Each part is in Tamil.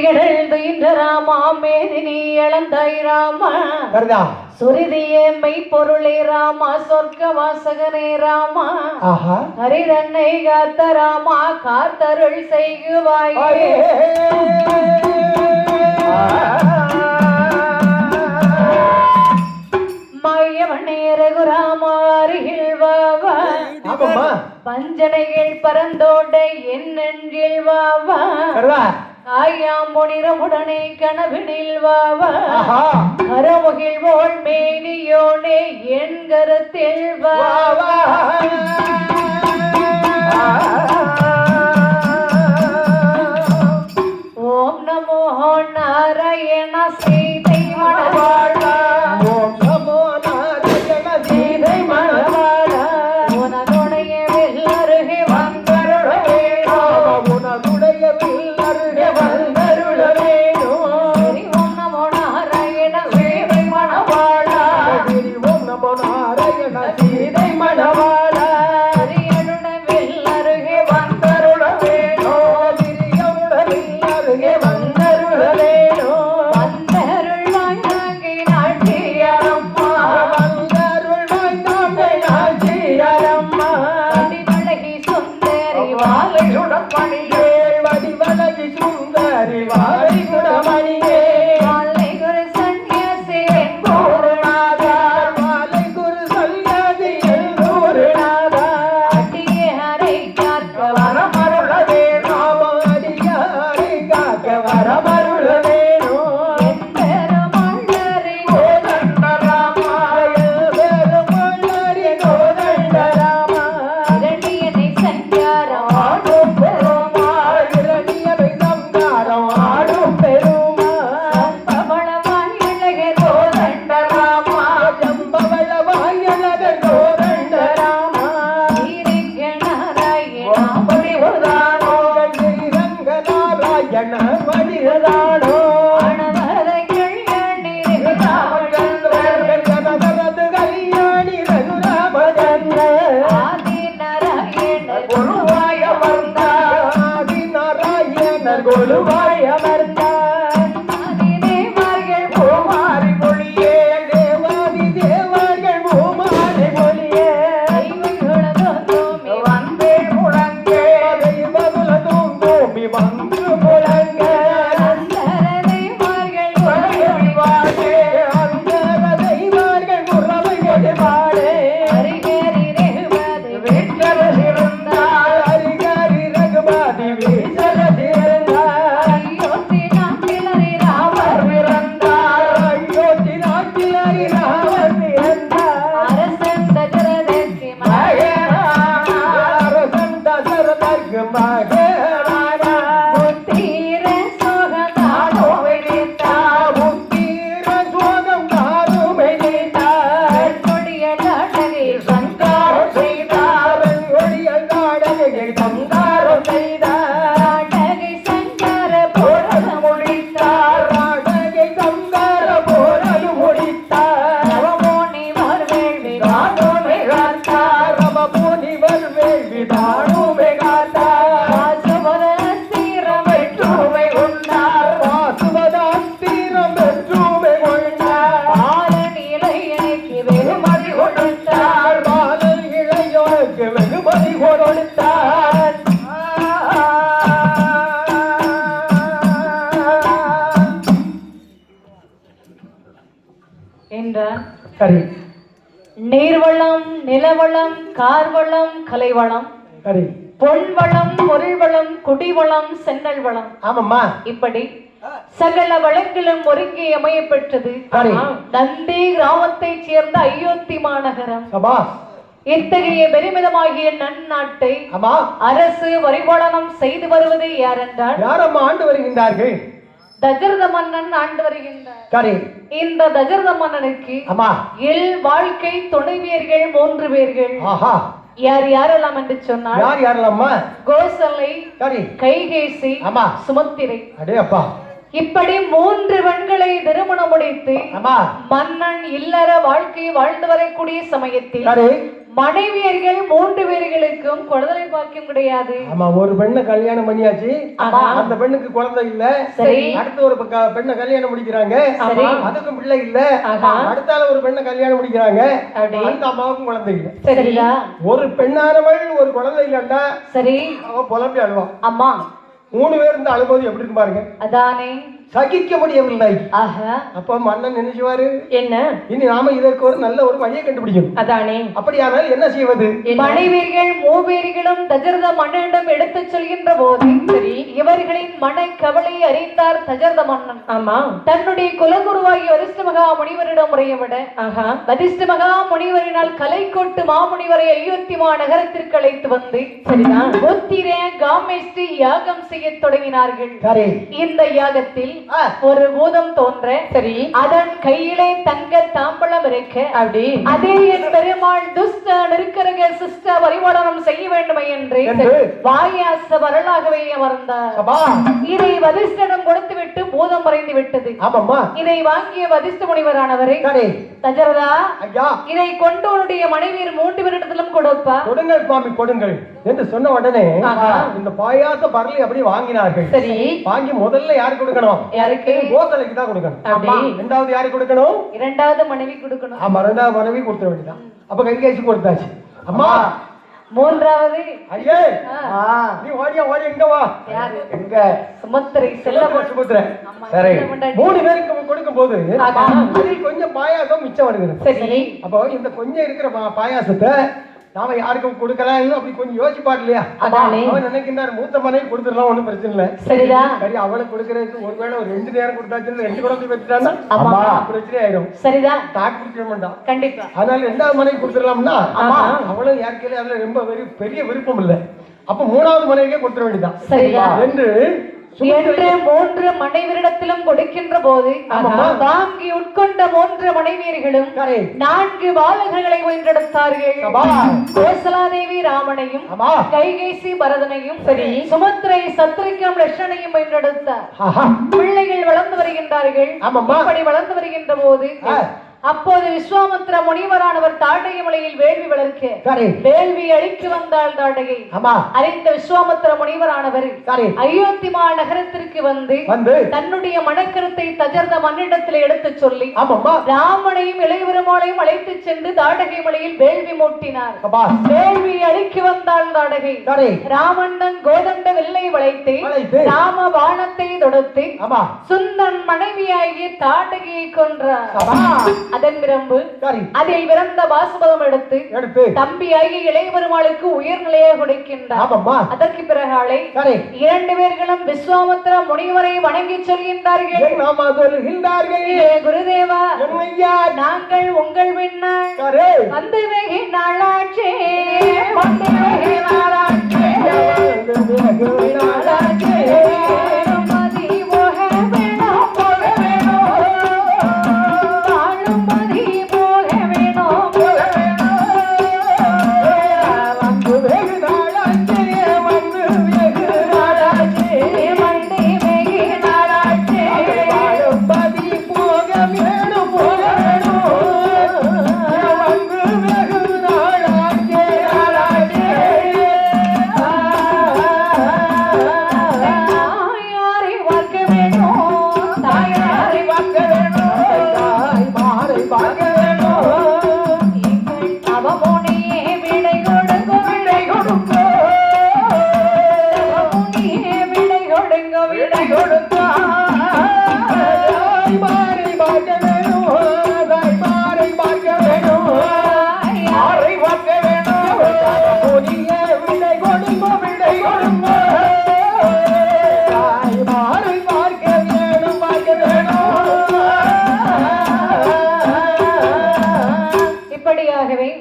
மேடியடழ்ந்த ராமா மேதினி இழந்தாய் ராமா. சுருதியே மெய்ப்பொருளே ராமா. சொர்க்க வாசகனே ராமா ஹரிதன்னை காத்த ராமா காத்தருள் செய்குவாயே. மையவனே ரகுராமா அருகில் வாவா பஞ்சனைகள் பரந்தோட என் நெஞ்சில் வாவா வருதா ஆயாம்பொனிரமுடனே கனவினில் வாவா. ஆஹா. கரமுகிழ்வோள் மேனியோனே என் கருத்தில் வாவா. ஓம் நமோ நாராயண சீதை மணவாழா நாராயணர் குருவாய் baby. என்றார் சரி நீர்வளம் நிலவளம் கார்வளம் கலைவளம். சரி பொன்வளம் பொருள்வளம் குடிவளம் சென்னல் வளம் ஆமாம்மா. இப்படி சகல வளங்களும் ஒருங்கே அமைய பெற்றது. நந்தி கிராமத்தைச் சேர்ந்த அயோத்தி மாநகரம். இத்தகைய பெருமிதமாகிய நன்னாட்டை அரசு வரிபாலனம் செய்து வருவது யாரென்றால் யாரம்மா ஆண்டு வருகின்றார்கள்? தஜரத மன்னன் ஆண்டு வருகின்றார். இந்த தஜரத மன்னனுக்கு ஆமா. இல் வாழ்க்கை துணைவியர்கள் மூன்று பேர்கள். ஆஹா. யார் யாரெல்லாம் என்று சொன்னால் யார் யாரெல்லாம்மா? கோசலை சரி கைகேசி ஆமா. சுமத்திரை. அடே அப்பா. இப்படி மூன்று பெண்களை திருமணம் முடித்து மன்னன் இல்லற வாழ்க்கை வாழ்ந்து வரக்கூடிய சமயத்தில் மனைவியர்கள் மூன்று பேர்களுக்கும் குழந்தை பாக்கியம் கிடையாது. ஆமா ஒரு பெண்ணை கல்யாணம் பண்ணியாச்சு. ஆமா. அந்த பெண்ணுக்கு குழந்தை இல்ல. சரி. அடுத்து ஒரு பெண்ணை கல்யாணம் முடிக்கிறாங்க. அதுக்கும் பிள்ளை இல்ல. அடுத்தால ஒரு பெண்ணை கல்யாணம் முடிக்கிறாங்க. அந்த அம்மாவுக்கும் குழந்தை இல்ல. சரிதா ஒரு பெண்ணானவள் ஒரு குழந்தை இல்லன்னா சரி. அவ புலம்பி அழுவா. அம்மா. மூணு பேர் இருந்து அழும்போது எப்படி இருக்கு பாருங்க. அதானே. சகிக்க முடியவில்லை ஆஹா. அப்ப மன்னன் நினைச்சுவாரு? என்ன? இனி நாம இதற்கு ஒரு நல்ல ஒரு வழியை கண்டுபிடிக்கணும். அதானே. அப்படியானால் என்ன செய்வது? மனைவியர்கள் மூவேர்களும் தஜரத மன்னனிடம் எடுத்துச் சொல்கின்ற போது சரி இவர்களின் மன கவலை அறிந்தார் தஜரத மன்னன். ஆமா. தன்னுடைய குலகுருவாகிய வரிஷ்ட மகா முனிவரிடம் முறையவிட ஆஹா வரிஷ்ட மகா முனிவரினால் கலை கொட்டு மாமுனிவரை அயோத்திமா நகரத்திற்கு அழைத்து வந்து சரிதான் புத்திர காமேஷ்டி யாகம் செய்ய தொடங்கினார்கள். இந்த யாகத்தில். ஒரு பூதம் தோன்ற சரி. அதன் கையிலே தங்க தாம்பலம் இருக்க. அப்படி. அதே என் பெருமாள் துஷ்ட நெருக்கரக சிஷ்ட பரிபாலனம் செய்ய வேண்டுமே என்று? வாயாச வரலாகவே அமர்ந்தார். இதை வதிஷ்டனம் கொடுத்து விட்டு பூதம் மறைந்து விட்டது. இதை வாங்கிய வதிஷ்ட முனிவரானவரை. தஜரதா இதை கொண்டு உன்னுடைய மனைவியர் மூன்று பேரிடத்திலும் கொடுப்பா. கொடுங்கள் சுவாமி கொடுங்கள். என்று சொன்ன உடனே. இந்த பாயாச பரலி அப்படி வாங்கினார்கள். சரி. வாங்கி முதல்ல யாரு கொடுக்கணும்? யாருக்கு? கோசலைக்கு தான் கொடுக்கணும். அப்படி. ரெண்டாவது யாரு கொடுக்கணும்? இரண்டாவது மனைவி கொடுக்கணும். ஆமா ரெண்டாவது மனைவி கொடுத்துட வேண்டியதான் அப்ப கைகேசி கொடுத்தாச்சு. அம்மா. மூன்றாவது. ஐயே. நீ ஓடியா ஓடி எங்க வா. எங்க? சுமத்திரை செல்ல சுபத்திர ஆமா, சரி. மூணு பேருக்கு கொடுக்கும் போது. அதில் கொஞ்சம் பாயாசம் மிச்சம் வருகிறது. சரி. அப்போ இந்த கொஞ்சம் இருக்கிற பாயாசத்தை நாம யாருக்கும் கொடுக்கலாம்னு அப்படி கொஞ்சம் யோசிப்பார் இல்லையா. அவன் நினைக்கின்றார் மூத்த மனைவி கொடுத்துடலாம் ஒண்ணும் பிரச்சனை இல்லை. சரிதா சரி அவளுக்கு கொடுக்கறதுக்கு ஒருவேளை ஒரு ரெண்டு நேரம் கொடுத்தாச்சு ரெண்டு குழந்தை ஆமா. பிரச்சனை ஆயிடும் சரிதா தாக்கு பிடிக்க மாட்டான். கண்டிப்பா. அதனால ரெண்டாவது மனைவி கொடுத்துடலாம்னா. அவளும் யாருக்கையில அதுல ரொம்ப பெரிய விருப்பம் இல்லை. அப்ப மூணாவது மனைவிக்கே கொடுத்துட வேண்டியதான் சரியா. என்று என்று மூன்று மனைவியரிடத்திலும் கொடுக்கின்ற போது. வாங்கி உட்கொண்ட மூன்று மனைவியர்களும். நான்கு பாலகர்களை வென்றெடுத்தார்கள் சபா. கோசலாதேவி ராமனையும். கைகேசி பரதனையும் சரி சுமத்திரை சத்ரிக்கம் லட்சணையும் வென்றெடுத்தார் ஆஹா. பிள்ளைகள் வளர்ந்து வருகின்றார்கள். இப்படி வளர்ந்து வருகின்ற போது. அப்போது விஸ்வாமித்திர முனிவரானவர் தாடகை மலையில் வேள்வி வளர்க்க சரி. வேள்வி அழித்து வந்தாள் தாடகை ஆமா. அறிந்த விஸ்வாமித்திர முனிவரானவர் சரி. அயோத்திமா நகரத்திற்கு வந்து வந்து தன்னுடைய மனக்கருத்தை தஜர்த மன்னிடத்தில் எடுத்துச் சொல்லி ஆமாம்மா. ராமனையும் இளையபெருமாளையும் அழைத்துச் சென்று தாடகை மலையில் வேள்வி மூட்டினார். வேள்வி அழிக்கு வந்தாள் தாடகை. சரி. ராமண்ணன் கோதண்ட வில்லை வளைத்து. ராம பாணத்தை தொடுத்து ஆமா. சுந்தன் மனைவியாகிய தாடகையை கொன்றார். அதன் சரி. அதில் பிறந்த பாசுபதம் எடுத்து எடுத்து. தம்பியாகிய இளையபெருமாளுக்கு உயர்நிலையை கொடுக்கின்றார். அதற்கு பிறகாலை இரண்டு பேர்களும் விஸ்வாமித்திர முனிவரை வணங்கி சொல்கின்றார்கள். நாம சொல்கின்றார்கள். "ஏ குருதேவா நாங்கள் உங்கள் பின்னால் வந்து வந்து Hey,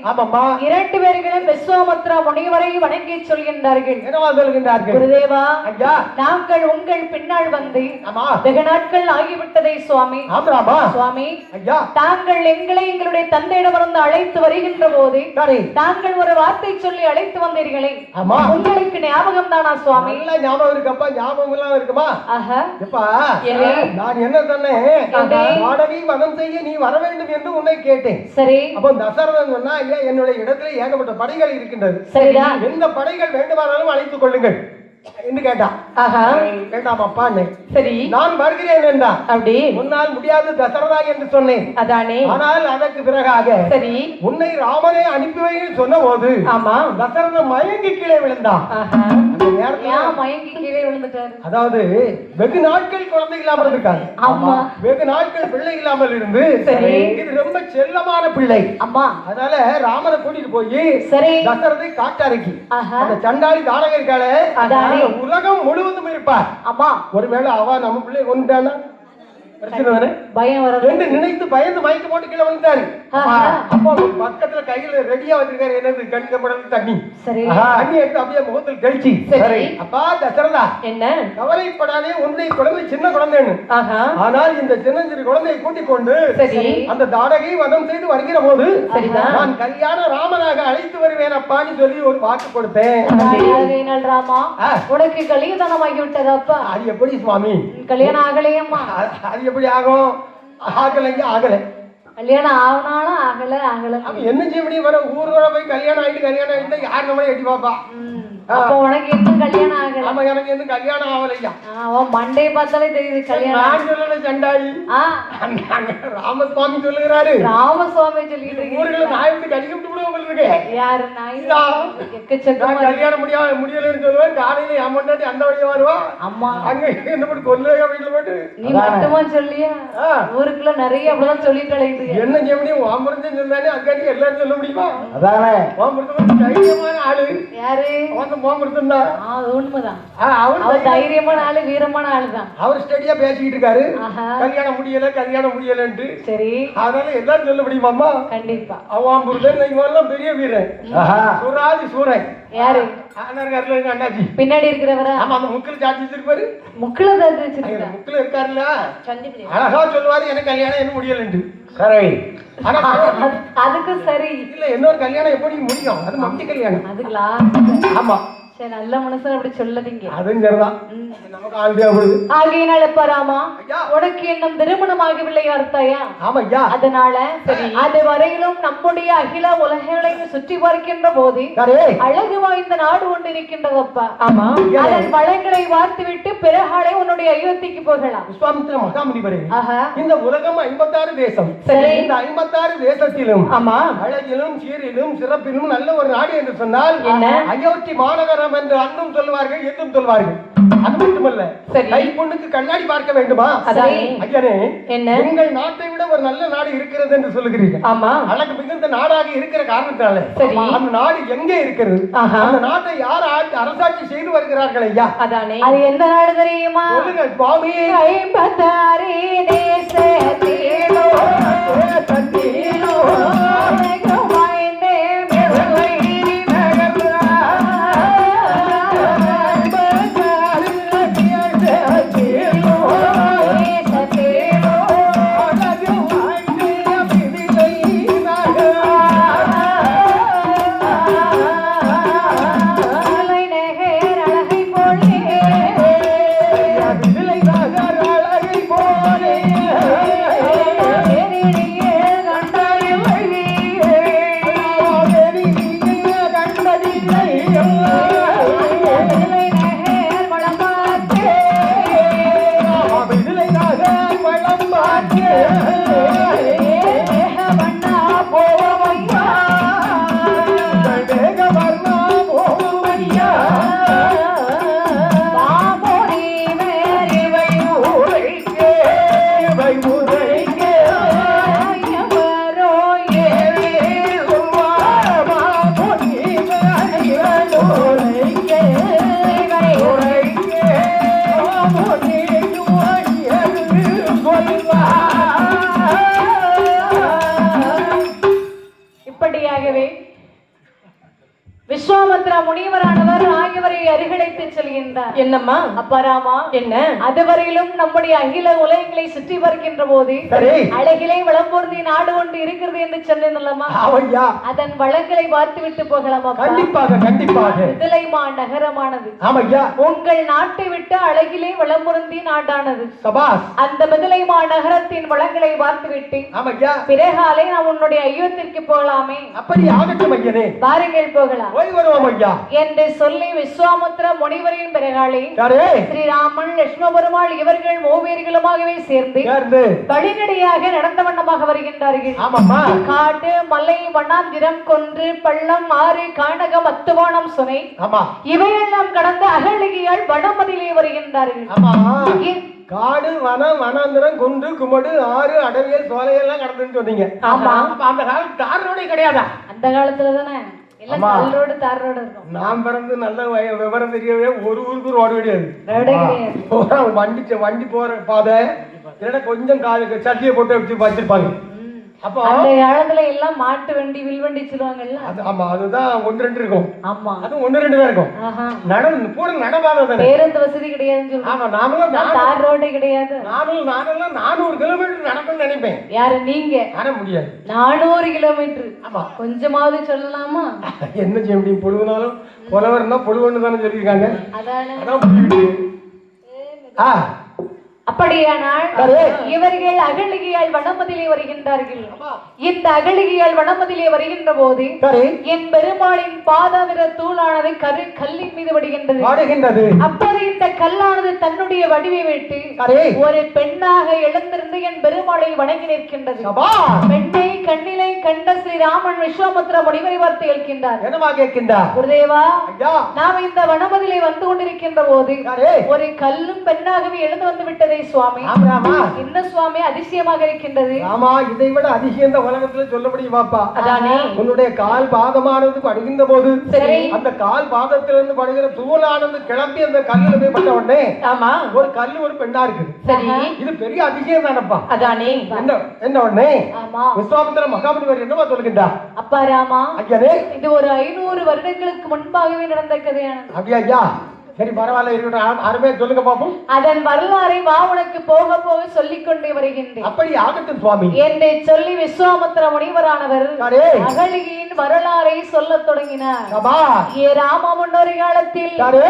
ஆமாம்மா. இரண்டு பேர்களும் விஸ்வாமித்ரா முனிவரை வணங்கி சொல்கின்றார்கள். என்னவா சொல்கின்றார்கள்? குருதேவா ஐயா. நாங்கள் உங்கள் பின்னால் வந்து ஆமா. வெகு நாட்கள் ஆகிவிட்டதை சுவாமி. ஆமாமா சுவாமி ஐயா. தாங்கள் எங்களை எங்களுடைய தந்தையிடமிருந்து அழைத்து வருகின்ற போது தாங்கள் ஒரு வார்த்தை சொல்லி அழைத்து வந்தீர்களே. ஆமா. உங்களுக்கு ஞாபகம் தானா சுவாமி? நல்லா ஞாபகம் இருக்கப்பா. ஞாபகம் எல்லாம் இருக்குமா? ஆஹா. எப்பா? நான் என்ன சொன்னேன்? வாடகை வனம் செய்ய நீ வர வேண்டும் என்று உன்னை கேட்டேன். சரி. அப்போ தசரதன் சொன்னா ஐயா என்னுடைய இடத்துல ஏகப்பட்ட படைகள் இருக்கின்றது. எந்த படைகள் வேண்டுமானாலும் அழைத்துக் கொள்ளுங்கள். என்று கேட்டான் ஆஹா அப்பா சரி. நான் வருகிறேன் என்றான் அப்படி. உன்னால் முடியாது தசரதா என்று சொன்னேன். அதானே. ஆனால் அதற்கு பிறகாக சரி. உன்னை ராமனே அனுப்பி வைன்னு சொன்ன போது ஆமா. தசரதன் மயங்கி கீழே விழுந்தான். ஆஹா. அந்த நேரத்துல ஏன் மயங்கி கீழே விழுந்துட்டாரு? அதாவது வெகு நாட்கள் குழந்தை இல்லாமல் இருக்காங்க ஆமா. வெகு நாட்கள் பிள்ளை இல்லாமல் இருந்து சரி. இது ரொம்ப செல்லமான பிள்ளை. அம்மா அதனால ராமனை கூட்டிட்டு போய் சரி. தசரதை காட்டாரைக்கு அந்த சண்டாளி தானக இருக்காளே உலகம் முழுவதும் இருப்பார். அம்மா ஒருவேளை அவ நம்ம பிள்ளை கொண்டுட்டானா பயம் வர என்று நினைத்து பயந்து மயக்க போட்டு கீழே வந்துட்டாரு. அப்போ பக்கத்துல கையில ரெடியா வச்சிருக்காரு. என்னது கண்கப்படல் தண்ணி? சரி. தண்ணி எடுத்து அப்படியே முகத்தில் கழிச்சு சரி. அப்பா தசரதா. என்ன? கவலைப்படாதே உன்னை குழந்தை சின்ன குழந்தைன்னு. ஆஹா. ஆனால் இந்த சின்னஞ்சிறு குழந்தையை கூட்டிக் கொண்டு அந்த தாடகை வதம் செய்து வருகிற போது. நான் கல்யாண ராமனாக அழைத்து வருவேன் அப்பான்னு சொல்லி ஒரு வாக்கு கொடுத்தேன். ராமா. உனக்கு கலியதானம் ஆகி விட்டது அப்பா. அது எப்படி சுவாமி? கல்யாணம் ஆகலையம்மா. அது எப்படி ஆகும் ஆகலைங்க ஆகலை. கல்யாணம் ஆகனாலும் ஆகல ஆகல. என்ன செய்ய முடியும்? வர ஊரோட போய் கல்யாணம் ஆயிட்டு கல்யாணம் ஆயிட்டு யார் நம்மளே எட்டி பாப்பா ம். அப்ப உனக்கு இன்னும் கல்யாணம் ஆகல? ஆமா எனக்கு இன்னும் கல்யாணம் ஆகலையா? மண்டே பார்த்தாலே தெரியுது கல்யாணம் நான் சொல்லல சண்டாயி ஆ. அங்க அங்க ராமசுவாமி சொல்லுகிறாரு. ராமசுவாமி சொல்லிட்டு ஊர்களை நான் எப்படி கடிக்க விட்டு விடுவோம் உங்களுக்கு. யாரு. எக்கச்சக்கமா நான் கல்யாணம் முடியாது முடியலன்னு சொல்லுவேன். காலையில என் பொண்டாட்டி அந்த வழியா வருவா. அம்மா. அங்க என்ன பண்ணி கொல்லையா வீட்டுல போட்டு. நீ மட்டுமா சொல்லியா. ஊருக்குள்ள நிறைய அப்படிதான் சொல்லிட்டு அழைக்குது என்ன செய்ய முடியும் வாம்பரத்தையும் சொன்னானே அக்காட்டி எல்லாரும் சொல்ல முடியுமா? அதானே. வாம்பரத்தம் தைரியமான ஆளு. யாரு? தான் அது உண்மைதான். அவர் தைரியமான ஆளு வீரமான ஆளுதான். அவர் ஸ்டடியா பேசிக்கிட்டு இருக்காரு. கல்யாணம் முடியல கல்யாணம் முடியலன்ட்டு. சரி. அதனால எல்லாரும் சொல்ல முடியுமாம்மா கண்டிப்பா. அவன் புருஷன் இவெல்லாம் பெரிய வீரன். சுராதி சூரன். யாரு? பின்னாடி இருக்கிறவரா? ஆமா அந்த முக்கில் சாட்சி வச்சிருப்பாரு. முக்குல தான் முக்கில் இருக்காருல்ல. அழகா சொல்லுவாரு எனக்கு கல்யாணம் என்ன முடியலன்ட்டு. சரி. அதுக்கு சரி. இல்ல இன்னொரு கல்யாணம் எப்படி முடியும். அது மம்டி கல்யாணம். அதுங்களா? ஆமா. சரி நல்ல மனுஷன் அப்படி சொல்லாதீங்க. அதுவும் சரிதான் ம். நமக்கு ஆள் தேவைப்படுது ஆகையினால பராமா ஐயா. உனக்கு இன்னும் திருமணமாகவில்லை அர்த்தாயா? ஆமா ஐயா அதனால அது வரையிலும் நம்முடைய அகில உலகங்களையும் சுற்றி பார்க்கின்ற போது அழகு வாய்ந்த நாடு ஒன்று இருக்கின்றதப்பா ஆமா. அதன் வளங்களை வார்த்துவிட்டு பிறகாலே உன்னுடைய அயோத்திக்கு போகலாம். விஸ்வாமித்திர மகாமுனிவரே இந்த உலகம் ஐம்பத்தாறு தேசம். சரி. இந்த ஐம்பத்தாறு தேசத்திலும் ஆமா. அழகிலும் சீரிலும் சிறப்பிலும் நல்ல ஒரு நாடு என்று சொன்னால்? அயோத்தி மாநகரம் என்று அன்றும் சொல்வார்கள் என்றும் சொல்வார்கள். அது மட்டுமல்ல சரி. கை பொண்ணுக்கு கண்ணாடி பார்க்க வேண்டுமா. ஐயனே என்ன? எங்கள் நாட்டை விட ஒரு நல்ல நாடு இருக்கிறது என்று சொல்லுகிறீர்கள். ஆமா. அழகு மிகுந்த நாடாக இருக்கிற காரணத்தால. அந்த நாடு எங்கே இருக்கிறது. அந்த நாட்டை யார் ஆட்சி அரசாட்சி செய்து வருகிறார்கள் ஐயா? அதானே. அது எந்த நாடு தெரியுமா? சொல்லுங்க சுவாமி. ஐம்பத்தாறு தேசத்திலோ தண்ணீரோ, அழகு Yeah. இப்படியாகவே விஸ்வாமித்ரா முனிவரானவர் ஆகியவரை அருகிழைத்து செல்கிறார் வருகின்றார் என்னம்மா? அப்பா ராமா என்ன? அதுவரையிலும் நம்முடைய அகில உலகங்களை சுற்றி பார்க்கின்ற போது அழகிலே வளம்பொருந்தி நாடு ஒன்று இருக்கிறது என்று சொன்னேன் அல்லமா ஆமையா அதன் வளங்களை பார்த்து விட்டு போகலாம் கண்டிப்பாக கண்டிப்பாக. மிதிலைமா நகரமானது. உங்கள் நாட்டை விட்டு அழகிலே வளம்பொருந்தி நாடானது. அந்த மிதிலைமா நகரத்தின் வளங்களை பார்த்துவிட்டு ஆமையா பிறகாலே நாம் உன்னுடைய ஐயோத்திற்கு போகலாமே. அப்படி ஆகட்டும் பாருங்கள் போகலாம். போய் வருவோம் ஐயா. என்று சொல்லி விஸ்வாமுத்திர முனிவரின் பிறகாலே யாரே? ஸ்ரீராமன் லட்சுமண பெருமாள் இவர்கள் மூவேர்களுமாகவே சேர்ந்து சேர்ந்து. வழிநடையாக நடந்த வண்ணமாக வருகின்றார்கள். ஆமாம்மா. காட்டு மலை வண்ணாந்திரம் கொன்று பள்ளம் ஆறு கானகம் அத்துவானம் சுனை ஆமா. இவையெல்லாம் கடந்து அகலிகையால் வடமதிலே வருகின்றார்கள். ஆமா. காடு வனம் வனாந்திரம் குண்டு குமடு ஆறு அடவியல் சோலையெல்லாம் கடந்துன்னு சொன்னீங்க. ஆமா. அந்த காலத்து தார் ரோடே கிடையாதா? அந்த காலத்துல தானே? நான் பிறந்து நல்ல வய- விவரம் தெரியவே ஒரு ஊருக்கு ரோடு கிடையாது. வண்டி வண்டி போற பாதை இல்லைன்னா கொஞ்சம் காலுக்கு சட்டியை போட்டு வச்சு வச்சிருப்பாங்க. அப்போ அந்த காலத்துல எல்லாம் மாட்டு வண்டி வில் வண்டி சொல்லுவாங்கல்ல அது ஆமா அதுதான் ஒன்று ரெண்டு இருக்கும். ஆமா. அது ஒன்று ரெண்டு தான் இருக்கும். நட பூரா நடபாதை தானே. பேருந்து வசதி கிடையாதுன்னு சொல்றாங்க. ஆமா நாமெல்லாம் நா- தார் ரோடே கிடையாது. நானும் நானெல்லாம் நானூறு கிலோமீட்டர் நடக்கணும்னு நினைப்பேன். யாரு நீங்க? ஆனா முடியாது. நானூறு கிலோமீட்டர். ஆமா. கொஞ்சமாவது சொல்லலாமா? என்ன செய்ய முடியும் பொழுதுனாலும் புலவர்னா பொழுவன்னு தானே சொல்லியிருக்காங்க. அதானே. ஆ. அப்படியானால். இவர்கள் அகலிகையால் வனமதிலே வருகின்றார்கள். இந்த அகலிகையால் வனமதிலே வருகின்ற போது என் பெருமாளின் பாதாவிர தூளானது கரு கல்லின் மீது பாடுகின்றது அப்போது இந்த கல்லானது தன்னுடைய வடிவை விட்டு ஒரு பெண்ணாக எழுந்திருந்து என் பெருமாளை வணங்கி நிற்கின்றது. பெண்ணை கண்ணிலை கண்ட ஸ்ரீராமன் விஸ்வாமுத்திர முனிவரை வார்த்தை கேட்கின்றார். என்னமா கேட்கின்றா குருதேவா நாம் இந்த வனமதிலே வந்து கொண்டிருக்கின்ற போது ஒரு கல்லும் பெண்ணாகவே எழுந்து வந்து விட்டதே. சுவாமி. ஆமாமா என்ன சுவாமி? அதிசயமாக இருக்கின்றது. ஆமா இதை விட அதிசயம் இந்த உலகத்துல சொல்ல முடியுமாப்பா அதானே. உன்னுடைய கால் பாதமானது படுகின்ற போது சரி. அந்த கால் பாதத்திலிருந்து படுகிற தூளானது கிளம்பி அந்த கல்லுல போய் பட்ட உடனே ஆமா. ஒரு கல்லு ஒரு பெண்ணா இருக்குது. சரி. இது பெரிய அதிசயம் தானப்பா? அதானே. என்ன என்ன உடனே? விஸ்வாமித்திர மகாமுனிவர் என்னவா சொல்லுகின்றா அப்பா ராமா. ஐயனே. இது ஒரு ஐநூறு வருடங்களுக்கு முன்பாகவே நடந்த கதையானது. அப்படியா ஐயா சரி பரவாயில்ல இருக்கட்டும். அருமையா சொல்லுங்க பாப்போம். அதன் வரலாறை வா உனக்கு போக போக சொல்லிக் கொண்டே வருகின்றேன். அப்படி ஆகட்டும் சுவாமி. என்று சொல்லி விஸ்வாமித்திர முனிவரானவர் சரி அகலிகையின் வரலாறை சொல்லத் தொடங்கினார். ஏ ராம முன்னொரு காலத்தில் சரி